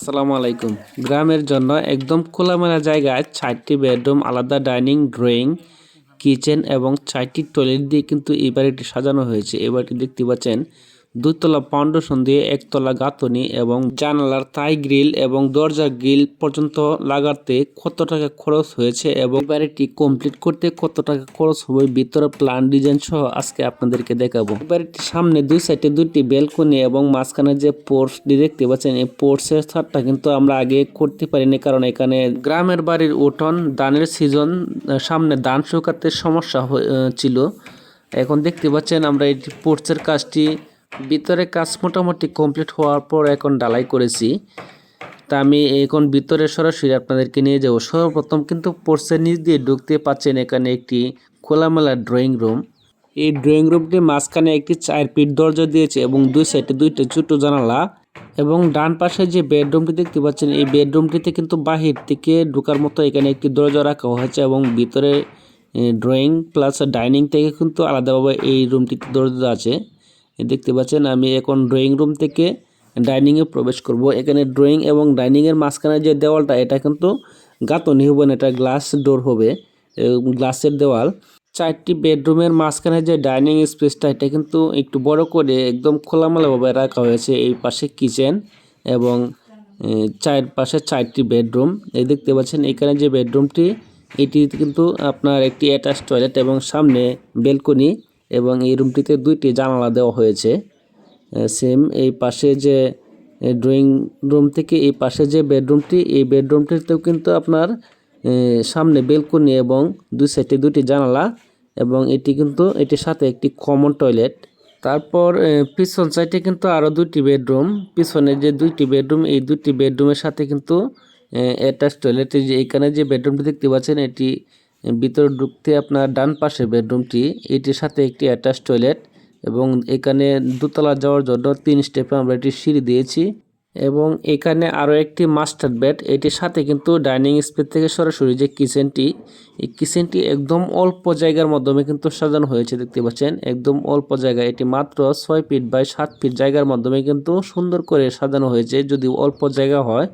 আসসালামু আলাইকুম। গ্রামের জন্য একদম খোলামেলা জায়গায় চারটি বেডরুম, আলাদা ডাইনিং, ড্রয়িং, কিচেন এবং চারটি টয়লেট দিয়ে কিন্তু এই বাড়িটি সাজানো হয়েছে। এই বাড়িটি দেখতে পাচ্ছেন দুতলা ফাউন্ডেশন দিয়ে একতলা গাঁথনি এবং জানালার তাই গ্রিল এবং দরজা গ্রিল পর্যন্ত লাগাতে কত টাকা খরচ হয়েছে এবং বাড়িটি কমপ্লিট করতে কত টাকা খরচ হবে ভিতরে প্ল্যান ডিজাইন সহ আজকে আপনাদেরকে দেখাবো। বাড়িটির সামনে দুই সাইডে দুইটি বেলকনি এবং মাঝখানে যে পোর্টসটি দেখতে পাচ্ছেন, এই পোর্টসের ছাদটা কিন্তু আমরা আগে করতে পারিনি কারণ এখানে গ্রামের বাড়ির উঠোন ধানের সিজন, সামনে ধান শুকাতে সমস্যা ছিল। এখন দেখতে পাচ্ছেন আমরা এই পোর্টসের কাজটি ভিতরে কাজ মোটামুটি কমপ্লিট হওয়ার পর এখন ডালাই করেছি। তা আমি এখন ভিতরে সরাসরি আপনাদেরকে নিয়ে যাব। সর্বপ্রথম কিন্তু পোর্টসের নিচ দিয়ে ঢুকতে পাচ্ছেন এখানে একটি খোলামেলা ড্রয়িং রুম। এই ড্রয়িং রুমটির মাঝখানে একটি চার ফিট দরজা দিয়েছে এবং দুই সাইডে দুইটা ছোট জানালা এবং ডান পাশে যে বেডরুমটি দেখতে পাচ্ছেন, এই বেডরুমটিতে কিন্তু বাহির থেকে ঢোকার মতো এখানে একটি দরজা রাখা হয়েছে এবং ভিতরে ড্রয়িং প্লাস ডাইনিং থেকে কিন্তু আলাদাভাবে এই রুমটিতে দরজা আছে। দেখতে পাচ্ছেন, আমি এখন ড্রয়িং রুম থেকে ডাইনিংয়ে প্রবেশ করব। এখানে ড্রয়িং এবং ডাইনিংয়ের মাঝখানে যে দেওয়ালটা, এটা কিন্তু গাঁথনি হবে না, এটা গ্লাস ডোর হবে। গ্লাসের দেওয়াল। চারটি বেডরুমের মাঝখানে যে ডাইনিং স্পেসটা এটা কিন্তু একটু বড় করে একদম খোলামেলাভাবে রাখা হয়েছে। এই পাশে কিচেন এবং চার পাশে চারটি বেডরুম এই দেখতে পাচ্ছেন, এখানে যে বেডরুমটি এটি কিন্তু আপনার একটি অ্যাটাচ টয়লেট এবং সামনে বেলকনি এবং এই রুমটিতে দুইটি জানালা দেওয়া হয়েছে। সেম এই পাশে যে ড্রয়িং রুম থেকে এই পাশে যে বেডরুমটি এই বেডরুমটিতেও কিন্তু আপনার সামনে বেলকনি এবং দুই সাইডে দুটি জানালা এবং এটি কিন্তু, এটির সাথে একটি কমন টয়লেট তারপর পিছন সাইডে কিন্তু আরও দুইটি বেডরুম পিছনে যে দুইটি বেডরুম এই দুইটি বেডরুমের সাথে কিন্তু অ্যাটাচ টয়লেট যে, এখানে যে বেডরুমটি দেখতে পাচ্ছেন, এটি ভিতরে ঢুকতে আপনার ডান পাশে বেডরুমটি, এটির সাথে একটি অ্যাটাচ টয়লেট এবং এখানে দোতলা যাওয়ার জন্য তিন স্টেপে আমরা একটি সিঁড়ি দিয়েছি এবং এখানে আরও একটি মাস্টার বেড, এটির সাথে কিন্তু ডাইনিং স্পেস থেকে সরাসরি যে কিচেনটি, এই কিচেনটি একদম অল্প জায়গার মাধ্যমে কিন্তু সাজানো হয়েছে দেখতে পাচ্ছেন। একদম অল্প জায়গা এটি মাত্র ছয় ফিট বাই সাত ফিট জায়গার মাধ্যমে কিন্তু সুন্দর করে সাজানো হয়েছে। যদি অল্প জায়গা হয়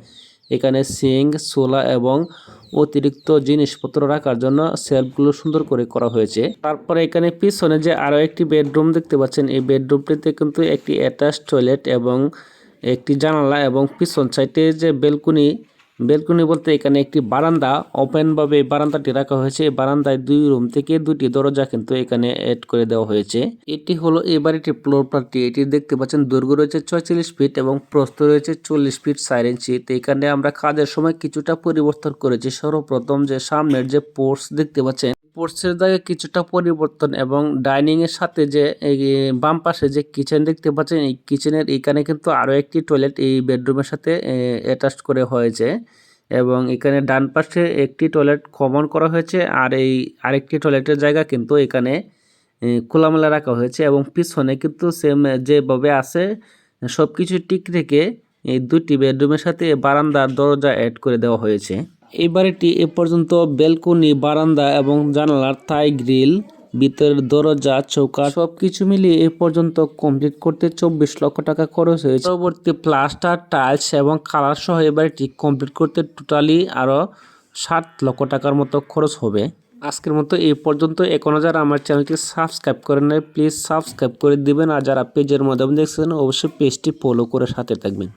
এখানে সিং, সোলা এবং অতিরিক্ত জিনিসপত্র রাখার জন্য সেলফগুলো সুন্দর করে করা হয়েছে। তারপরে এখানে পিছনে যে আরও একটি বেডরুম দেখতে পাচ্ছেন, এই বেডরুমটিতে কিন্তু একটি অ্যাটাচ টয়লেট এবং একটি জানালা এবং পিছন সাইডে যে বেলকনি বেলকনি বলতে এখানে একটি বারান্দা। ওপেনভাবে এই বারান্দাটি রাখা হয়েছে। এই বারান্দায় দুই রুম থেকে দুটি দরজা কিন্তু এখানে অ্যাড করে দেওয়া হয়েছে। এটি হলো এই বাড়িটির ফ্লোর প্ল্যানটি এটি দেখতে পাচ্ছেন দৈর্ঘ্য রয়েছে ছয়চল্লিশ ফিট এবং প্রস্থ রয়েছে চল্লিশ ফিট সাইরেন ইঞ্চি এখানে আমরা কাজের সময় কিছুটা পরিবর্তন করেছি। সর্বপ্রথম যে সামনের যে পোর্টস দেখতে পাচ্ছেন পোর্টসের জায়গায় কিছুটা পরিবর্তন এবং ডাইনিং এর সাথে যে বাম পাশে যে কিচেন দেখতে পাচ্ছেন, এই কিচেনের এখানে কিন্তু আরও একটি টয়লেট এই বেডরুমের সাথে অ্যাটাচ করে হয়েছে এবং এখানে ডান পাশে একটি টয়লেট কমন করা হয়েছে আর এই আরেকটি টয়লেটের জায়গা কিন্তু এখানে খোলামেলা রাখা হয়েছে এবং পিছনে কিন্তু সেম যেভাবে আছে সব কিছু ঠিক রেখে এই দুটি বেডরুমের সাথে বারান্দার দরজা অ্যাড করে দেওয়া হয়েছে। এই বাড়িটি এ পর্যন্ত বেলকনি বারান্দা এবং জানালার থাই গ্রিল, ভিতরের দরজা, চৌকা সব কিছু মিলিয়ে এ পর্যন্ত কমপ্লিট করতে চব্বিশ লক্ষ টাকা খরচ হয়েছে। পরবর্তী প্লাস্টার, টাইলস এবং কালার সহ এ বাড়িটি কমপ্লিট করতে টোটালি আরও ষাট লক্ষ টাকার মতো খরচ হবে। আজকের মতো এই পর্যন্ত। এখনও যারা আমার চ্যানেলটি সাবস্ক্রাইব করেন নাই, প্লিজ সাবস্ক্রাইব করে দিবেন। আর যারা পেজের মাধ্যমে দেখছেন, অবশ্যই পেজটি ফলো করে সাথে থাকবেন।